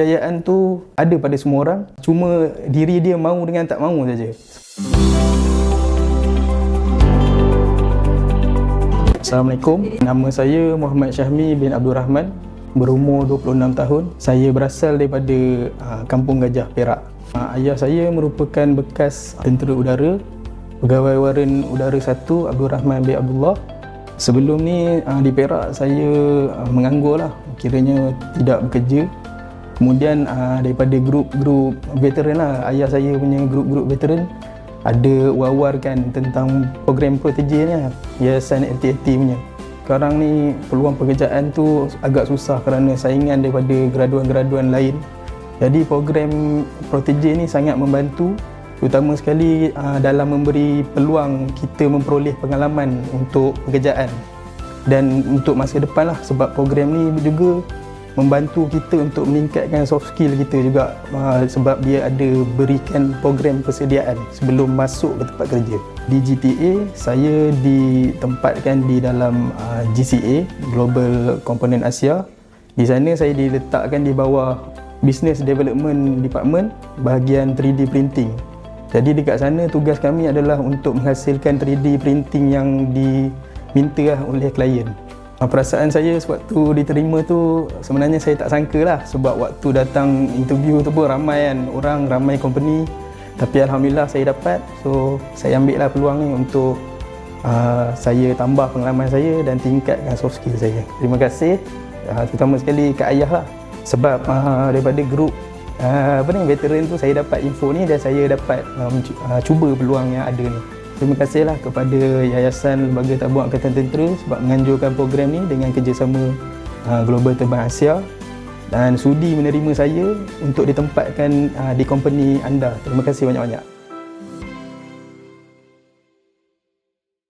kejayaan tu ada pada semua orang. Cuma diri dia mahu dengan tak mahu saja. Assalamualaikum. Nama saya Muhammad Syahmi bin Abdul Rahman. Berumur 26 tahun. Saya berasal daripada uh, Kampung Gajah, Perak. Uh, ayah saya merupakan bekas tentera udara, pegawai waran udara 1 Abdul Rahman bin Abdullah. Sebelum ni uh, di Perak saya menganggur lah, kiranya tidak bekerja. Kemudian uh, daripada grup-grup veteran lah, ayah saya punya grup-grup veteran ada wawarkan tentang program protege ni lah, Yayasan LTLT punya. Sekarang ni peluang pekerjaan tu agak susah kerana saingan daripada graduan-graduan lain. Jadi program protege ni sangat membantu terutama sekali uh, dalam memberi peluang kita memperoleh pengalaman untuk pekerjaan dan untuk masa depan lah sebab program ni juga membantu kita untuk meningkatkan soft skill kita juga uh, sebab dia ada berikan program persediaan sebelum masuk ke tempat kerja. Di GTA, saya ditempatkan di dalam uh, GCA, Global Component Asia. Di sana saya diletakkan di bawah Business Development Department bahagian 3D printing. Jadi dekat sana tugas kami adalah untuk menghasilkan 3D printing yang diminta oleh klien. Ah, perasaan saya sewaktu diterima tu sebenarnya saya tak sangka lah sebab waktu datang interview tu pun ramai kan. Orang, ramai company. Tapi Alhamdulillah saya dapat. So saya ambil lah peluang ni untuk uh, saya tambah pengalaman saya dan tingkatkan soft skill saya. Terima kasih. Uh, terutama sekali kat ayah lah. Sebab uh, daripada grup uh, apa ni veteran tu saya dapat info ni dan saya dapat uh, cuba peluang yang ada ni Terima kasihlah kepada Yayasan Lembaga Tabung Angkatan Tentera sebab menganjurkan program ni dengan kerjasama uh, Global Terbang Asia dan sudi menerima saya untuk ditempatkan uh, di company anda. Terima kasih banyak-banyak.